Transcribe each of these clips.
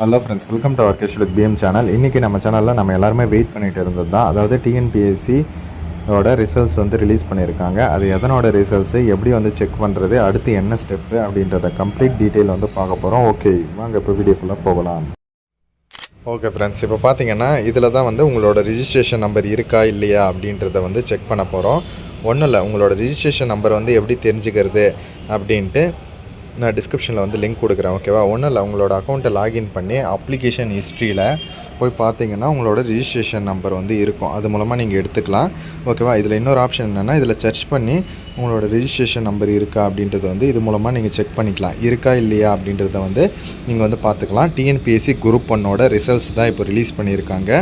Hello friends welcome to our cash with PM channel இன்றைக்கி நம்ம சேனலில் நம்ம எல்லாருமே வெயிட் பண்ணிகிட்டு இருந்தது தான். அதாவது டிஎன்பிஎஸ்சி ஓட ரிசல்ட்ஸ் வந்து ரிலீஸ் பண்ணியிருக்காங்க. அது எதனோட ரிசல்ட்ஸு எப்படி வந்து செக் பண்ணுறது அடுத்து என்ன ஸ்டெப்பு அப்படின்றத கம்ப்ளீட் டீட்டெயில் வந்து பார்க்க போகிறோம் ஓகே வாங்க இப்போ வீடியோக்குள்ளே போகலாம். ஓகே ஃப்ரெண்ட்ஸ் இப்போ பார்த்தீங்கன்னா இதில் தான் வந்து உங்களோட ரிஜிஸ்ட்ரேஷன் நம்பர் இருக்கா இல்லையா அப்படின்றத வந்து செக் பண்ண போகிறோம் ஒன்றும் இல்லை உங்களோட ரிஜிஸ்ட்ரேஷன் நம்பர் வந்து எப்படி தெரிஞ்சுக்கிறது அப்படின்ட்டு நான் டிஸ்கிரிப்ஷனில் வந்து லிங்க் கொடுக்குறேன் ஓகேவா ஒன்றும் இல்லை உங்களோட அக்கௌண்ட்டை லாகின் பண்ணி அப்ளிகேஷன் ஹிஸ்ட்ரியில் போய் பார்த்தீங்கன்னா உங்களோட ரிஜிஸ்ட்ரேஷன் நம்பர் வந்து இருக்கும். அது மூலமாக நீங்கள் எடுத்துக்கலாம் ஓகேவா இதில் இன்னொரு ஆப்ஷன் என்னென்னா இதில் சர்ச் பண்ணி உங்களோட ரிஜிஸ்ட்ரேஷன் நம்பர் இருக்கா அப்படின்றது வந்து இது மூலமாக நீங்கள் செக் பண்ணிக்கலாம். இருக்கா இல்லையா அப்படின்றத வந்து நீங்கள் வந்து பார்த்துக்கலாம். டிஎன்பிஎஸ்சி குரூப் ஒன்னோட ரிசல்ட்ஸ் தான் இப்போ ரிலீஸ் பண்ணியிருக்காங்க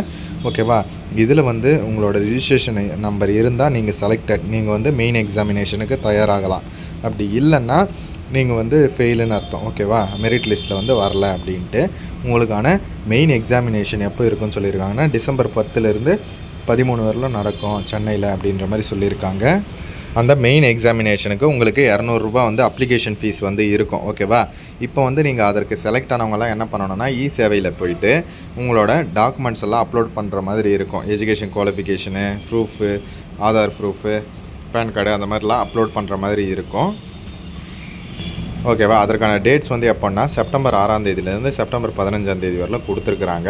ஓகேவா இதில் வந்து உங்களோட ரிஜிஸ்ட்ரேஷன் நம்பர் இருந்தால் நீங்கள் செலக்டட் நீங்கள் வந்து மெயின் எக்ஸாமினேஷனுக்கு தயாராகலாம். அப்படி இல்லைன்னா நீங்கள் வந்து ஃபெயிலுன்னு அர்த்தம். ஓகேவா மெரிட் லிஸ்ட்டில் வந்து வரல அப்படின்ட்டு உங்களுக்கான மெயின் எக்ஸாமினேஷன் எப்போ இருக்குன்னு சொல்லியிருக்காங்கன்னா டிசம்பர் பத்துலேருந்து பதிமூணு வரலும் நடக்கும் சென்னையில் அப்படின்ற மாதிரி சொல்லியிருக்காங்க. அந்த மெயின் எக்ஸாமினேஷனுக்கு உங்களுக்கு இரநூறுபா வந்து அப்ளிகேஷன் ஃபீஸ் வந்து இருக்கும். ஓகேவா இப்போ வந்து நீங்கள் அதற்கு செலக்ட் ஆனவங்கலாம் என்ன பண்ணணும்னா இ சேவையில் போயிட்டு உங்களோட டாக்குமெண்ட்ஸ் எல்லாம் அப்லோட் பண்ணுற மாதிரி இருக்கும். Education qualification proof Aadhaar proof PAN card அந்த மாதிரிலாம் அப்லோட் பண்ணுற மாதிரி இருக்கும். ஓகேவா அதற்கான டேட்ஸ் வந்து எப்போன்னா செப்டம்பர் ஆறாம் தேதியிலேருந்து செப்டம்பர் பதினஞ்சாம் தேதி வரலாம் கொடுத்துருக்குறாங்க.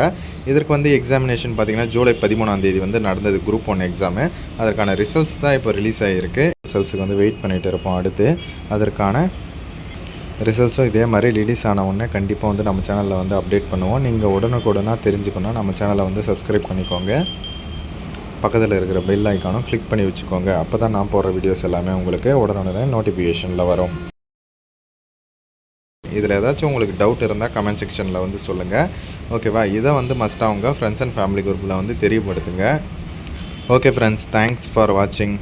இதற்கு வந்து எக்ஸாமினேஷன் பார்த்திங்கன்னா ஜூலை பதிமூணாம் தேதி வந்து நடந்தது குரூப் ஒன் எக்ஸாமு அதற்கான ரிசல்ட்ஸ் தான் இப்போ ரிலீஸ் ஆகிருக்கு ரிசல்ட்ஸுக்கு வந்து வெயிட் பண்ணிகிட்டு இருப்போம் அடுத்து. அதற்கான ரிசல்ட்ஸும் இதே மாதிரி ரிலீஸ் ஆன உடனே கண்டிப்பாக வந்து நம்ம சேனலில் வந்து அப்டேட் பண்ணுவோம். நீங்கள் உடனுக்குடனாக தெரிஞ்சுக்கணும் நம்ம சேனலை வந்து சப்ஸ்கிரைப் பண்ணிக்கோங்க. பக்கத்தில் இருக்கிற பெல் ஐக்கானும் கிளிக் பண்ணி வச்சுக்கோங்க. அப்போ தான் நான் போடுற வீடியோஸ் எல்லாமே உங்களுக்கு உடனுடனே நோட்டிஃபிகேஷனில் வரும். இதில் ஏதாச்சும் உங்களுக்கு டவுட் இருந்தால் கமெண்ட் செக்ஷனில் வந்து சொல்லுங்கள் ஓகேவா இதை வந்து மஸ்ட்டாக உங்கள் ஃப்ரெண்ட்ஸ் அண்ட் ஃபேமிலி குரூப்பில் வந்து தெரியப்படுத்துங்க. ஓகே ஃப்ரெண்ட்ஸ் தேங்க்ஸ் ஃபார் வாட்சிங்